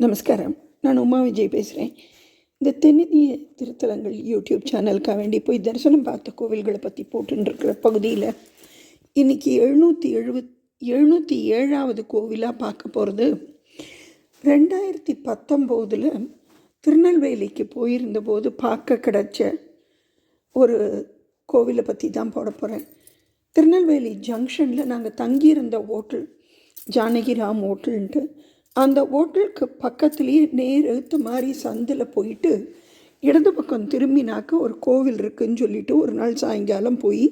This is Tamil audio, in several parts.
நமஸ்காரம். நான் உமா விஜய் பேசுகிறேன் இந்த தென்னிந்திய திருத்தலங்கள் யூடியூப் சேனலுக்காக வேண்டி போய் தரிசனம் பார்த்த கோவில்களை பற்றி போட்டுருக்கிற பகுதியில் இன்றைக்கி எழுநூற்றி எழுபத் எழுநூற்றி ஏழாவது கோவிலாக பார்க்க போகிறது ரெண்டாயிரத்தி பத்தொம்போதில் திருநெல்வேலிக்கு போயிருந்தபோது பார்க்க கிடச்ச ஒரு கோவிலை பற்றி தான் போட போகிறேன் திருநெல்வேலி ஜங்ஷனில் நாங்கள் தங்கியிருந்த ஹோட்டல் ஜானகிராம் ஹோட்டல்ன்ட்டு அந்த ஹோட்டலுக்கு பக்கத்துலேயே நேர் எழுத்து மாதிரி சந்தில் போயிட்டு இடது பக்கம் திரும்பினாக்க ஒரு கோவில் இருக்குதுன்னு சொல்லிட்டு ஒரு நாள் சாயங்காலம் போய்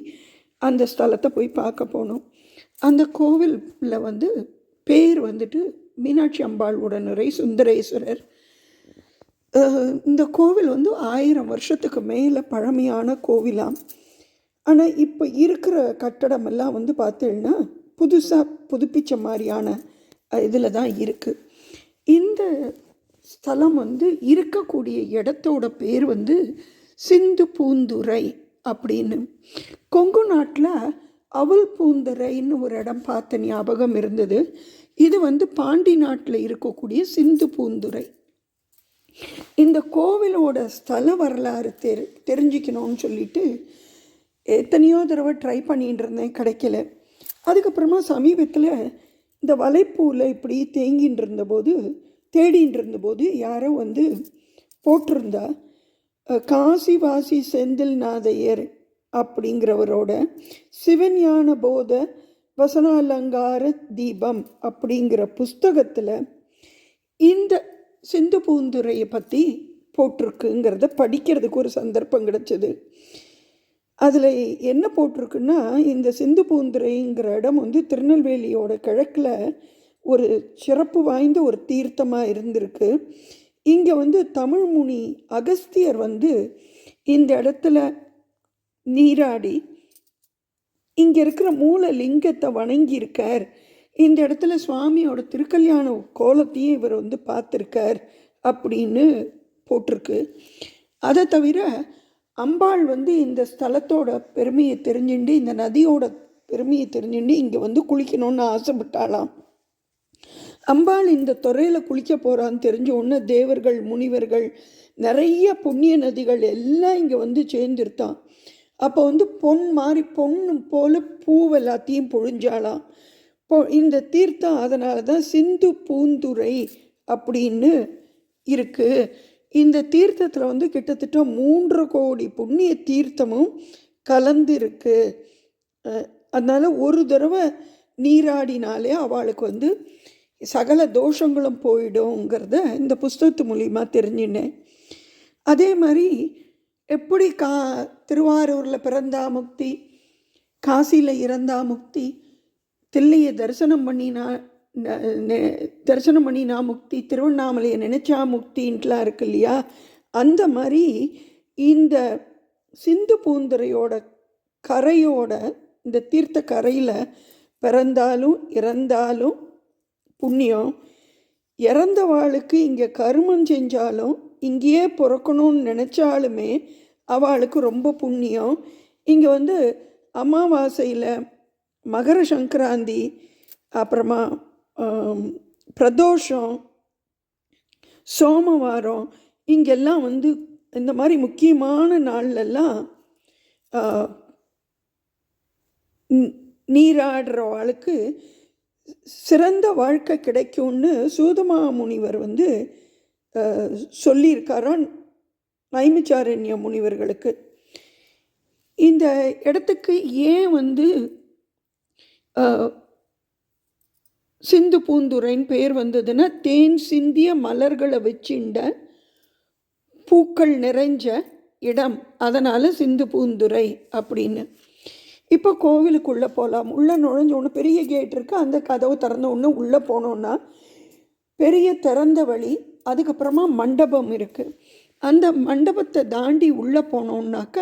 அந்த ஸ்தலத்தை போய் பார்க்க போனோம். அந்த கோவிலில் வந்து பேர் வந்துட்டு மீனாட்சி அம்பாள் உடனுரை சுந்தரேஸ்வரர். இந்த கோவில் வந்து ஆயிரம் வருஷத்துக்கு மேலே பழமையான கோவிலாம் ஆனால் இப்போ இருக்கிற கட்டடமெல்லாம் வந்து பார்த்தீங்கன்னா புதுசாக புதுப்பிச்ச மாதிரியான இதில் தான் இருக்குது இந்த ஸ்தலம் வந்து இருக்கக்கூடிய இடத்தோட பேர் வந்து சிந்து பூந்துரை அப்படின்னு. கொங்கு நாட்டில் அவல் பூந்துரைன்னு ஒரு இடம் பார்த்த ஞாபகம் இருந்தது. இது வந்து பாண்டி நாட்டில் இருக்கக்கூடிய சிந்து பூந்துரை. இந்த கோவிலோட ஸ்தல வரலாறு தெரி தெரிஞ்சுக்கணும்னு சொல்லிட்டு எத்தனையோ தடவை ட்ரை பண்ணிட்டு இருந்தேன் கிடைக்கல. அதுக்கப்புறமா சமீபத்தில் இந்த வலைப்பூவில் இப்படி தேங்கின்னு இருந்தபோது தேடின்னு இருந்தபோது யாரோ வந்து போட்டிருந்தா காசிவாசி செந்தில் நாதையர் அப்படிங்கிறவரோட சிவஞான போத வசனாலங்கார தீபம் அப்படிங்கிற புஸ்தகத்தில் இந்த சிந்து பூந்துரையை பற்றி போட்டிருக்குங்கிறத படிக்கிறதுக்கு ஒரு சந்தர்ப்பம் கிடச்சிது. அதில் என்ன போட்டிருக்குன்னா இந்த சிந்து பூந்துரைங்கிற இடம் வந்து திருநெல்வேலியோட கிழக்கில் ஒரு சிறப்பு வாய்ந்த ஒரு தீர்த்தமாக இருந்திருக்கு. இங்கே வந்து தமிழ்முனி அகஸ்தியர் வந்து இந்த இடத்துல நீராடி இங்கே இருக்கிற மூல லிங்கத்தை வணங்கியிருக்கார். இந்த இடத்துல சுவாமியோட திருக்கல்யாண கோலத்தையும் இவர் வந்து பார்த்துருக்கார் அப்படின்னு போட்டிருக்கு. அதை தவிர அம்பாள் வந்து இந்த ஸ்தலத்தோட பெருமையை தெரிஞ்சுண்டு இந்த நதியோட பெருமையை தெரிஞ்சுண்டு இங்கே வந்து குளிக்கணும்னு ஆசைப்பட்டாளாம். அம்பாள் இந்த துறையில் குளிக்க போகிறான்னு தெரிஞ்ச உடனே தேவர்கள் முனிவர்கள் நிறைய புண்ணிய நதிகள் எல்லாம் இங்கே வந்து சேர்ந்துருத்தான். அப்போ வந்து பொன் மாதிரி பொண்ணு போல் பூவெல்லாத்தையும் பொழிஞ்சாலாம் பொ இந்த தீர்த்தம் அதனால தான் சிந்து பூந்துரை அப்படின்னு இருக்குது இந்த தீர்த்தத்தில் வந்து கிட்டத்தட்ட மூன்று கோடி புண்ணிய தீர்த்தமும் கலந்துருக்கு. அதனால் ஒரு தடவை நீராடினாலே அவளுக்கு வந்து சகல தோஷங்களும் போயிடுங்கிறத இந்த புஸ்தகத்து மூலிமா தெரிஞ்சினேன். அதே மாதிரி எப்படி கா திருவாரூரில் பிறந்தா முக்தி காசியில் இறந்தா முக்தி தில்லையை தரிசனம் பண்ணினா தரிசனம் பண்ணினா முக்தி திருவண்ணாமலையை நினைச்சா முக்தின்ட்டுலாம் இருக்கு இல்லையா? அந்த மாதிரி இந்த சிந்து பூந்துரையோட கரையோட இந்த தீர்த்த கரையில் பிறந்தாலும் இறந்தாலும் புண்ணியம். இறந்தவாளுக்கு இங்கே கருமம் செஞ்சாலும் இங்கேயே பிறக்கணும்னு நினச்சாலுமே அவளுக்கு ரொம்ப புண்ணியம். இங்கே வந்து அமாவாசையில் மகர சங்கராந்தி அப்புறமா பிரதோஷம் சோமவாரம் இங்கெல்லாம் வந்து இந்த மாதிரி முக்கியமான நாள்லெல்லாம் நீராடுறவாளுக்கு சிறந்த வாழ்க்கை கிடைக்கும்னு சூதமா முனிவர் வந்து அஹ், சொல்லியிருக்காராம் நைமிச்சாரண்ய முனிவர்களுக்கு. இந்த இடத்துக்கு ஏன் வந்து சிந்து பூந்துரைன்னு பேர் வந்ததுன்னா தேன் சிந்திய மலர்களை வச்சுண்ட பூக்கள் நிறைஞ்ச இடம். அதனால் சிந்து பூந்துரை அப்படின்னு. இப்போ கோவிலுக்குள்ளே போகலாம் உள்ளே நுழைஞ்ச ஒன்று பெரிய கேட் இருக்குது அந்த கதவு திறந்த ஒன்று உள்ளே போனோன்னா பெரிய திறந்த வழி அதுக்கப்புறமா மண்டபம் இருக்குது அந்த மண்டபத்தை தாண்டி உள்ளே போனோம்னாக்க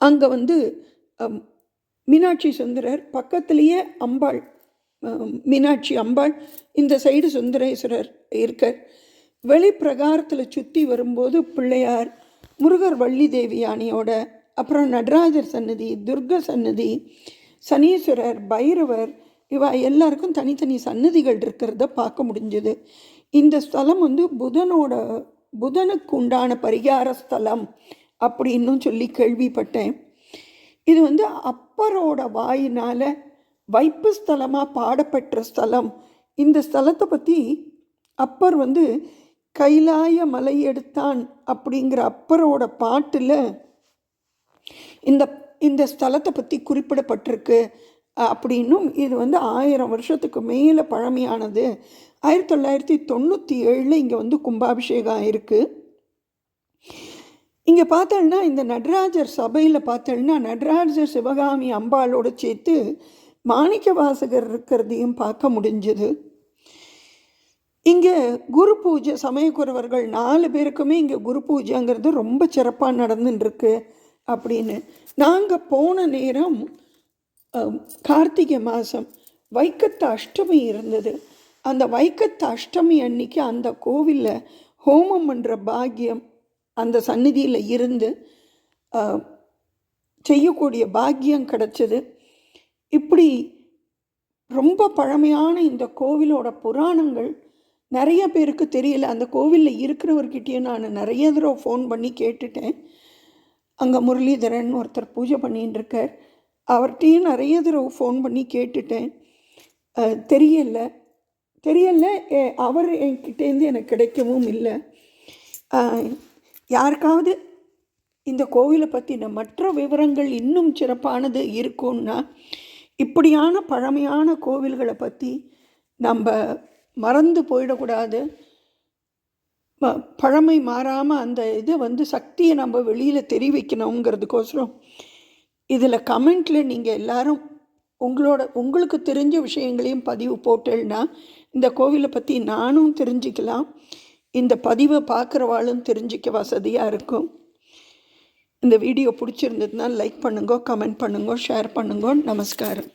அங்கே வந்து மீனாட்சி சுந்தரர் பக்கத்துலேயே அம்பாள் மீனாட்சி அம்பாள் இந்த சைடு சுந்தரேஸ்வரர் இருக்கார். வெளிப்பிரகாரத்தில் சுற்றி வரும்போது பிள்ளையார் முருகர் வள்ளி தேவி யானையோட அப்புறம் நடராஜர் சன்னதி துர்க சன்னதி சனீஸ்வரர் பைரவர் இவ எல்லாருக்கும் தனித்தனி சன்னதிகள் இருக்கிறத பார்க்க முடிஞ்சது. இந்த ஸ்தலம் வந்து புதனோட புதனுக்கு உண்டான பரிகார ஸ்தலம் அப்படின்னும் சொல்லி கேள்விப்பட்டேன். இது வந்து அப்பரோட வாயினால் வைப்பு ஸ்தலமாக பாடப்பெற்ற ஸ்தலம். இந்த ஸ்தலத்தை பற்றி அப்பர் வந்து கைலாய மலை எடுத்தான் அப்படிங்கிற அப்பரோட பாட்டில் இந்த இந்த ஸ்தலத்தை பற்றி குறிப்பிடப்பட்டிருக்கு. அப்படின்னும் இது வந்து ஆயிரம் வருஷத்துக்கு மேலே பழமையானது. ஆயிரத்தி தொள்ளாயிரத்தி தொண்ணூற்றி ஏழில் இங்கே வந்து கும்பாபிஷேகம் ஆயிருக்கு. இங்கே பார்த்தோன்னா இந்த நடராஜர் சபையில் பார்த்தோன்னா நடராஜர் சிவகாமி அம்பாளோடு சேர்த்து மாணிக்க வாசகர் இருக்கிறதையும் பார்க்க முடிஞ்சது. இங்கே குரு பூஜை சமயக்குறவர்கள் நாலு பேருக்குமே இங்கே குரு பூஜைங்கிறது ரொம்ப சிறப்பாக நடந்துட்டுருக்கு அப்படின்னு. நாங்கள் போன நேரம் கார்த்திகை மாதம் வைக்கத்து அஷ்டமி இருந்தது. அந்த வைக்கத்து அஷ்டமி அன்னைக்கு அந்த கோவிலில் ஹோமம் பண்ணுற பாக்கியம் அந்த சந்நிதியில் இருந்து செய்யக்கூடிய பாக்கியம் கிடச்சிது. இப்படி ரொம்ப பழமையான இந்த கோவிலோட புராணங்கள் நிறைய பேருக்கு தெரியல. அந்த கோவிலில் இருக்கிறவர்கிட்டயே நான் நிறைய தடவை ஃபோன் பண்ணி கேட்டுட்டேன். அங்கே முரளிதரன் ஒருத்தர் பூஜை பண்ணின்னு இருக்கார். அவர்கிட்டையும் நிறைய தடவை ஃபோன் பண்ணி கேட்டுட்டேன். தெரியல. தெரியல அவர் என்கிட்டேருந்து எனக்கு கிடைக்கவும் இல்லை. யாருக்காவது இந்த கோவிலை பற்றின மற்ற விவரங்கள் இன்னும் சிறப்பானது இருக்கும்னா இப்படியான பழமையான கோவில்களை பற்றி நம்ம மறந்து போயிடக்கூடாது. பழமை மாறாமல் அந்த இதை வந்து சக்தியை நம்ம வெளியில் தெரிவிக்கணுங்கிறதுக்கோசரம் இதில் கமெண்ட்டில் நீங்கள் எல்லாரும் உங்களோட உங்களுக்கு தெரிஞ்ச விஷயங்களையும் பதிவு போட்டேன்னா இந்த கோவிலை பற்றி நானும் தெரிஞ்சுக்கலாம். இந்த பதிவை பார்க்குறவாளும் தெரிஞ்சிக்க வசதியாக இருக்கும். இந்த வீடியோ பிடிச்சிருந்ததுன்னா லைக் பண்ணுங்க கமெண்ட் பண்ணுங்க ஷேர் பண்ணுங்க. நமஸ்காரம்.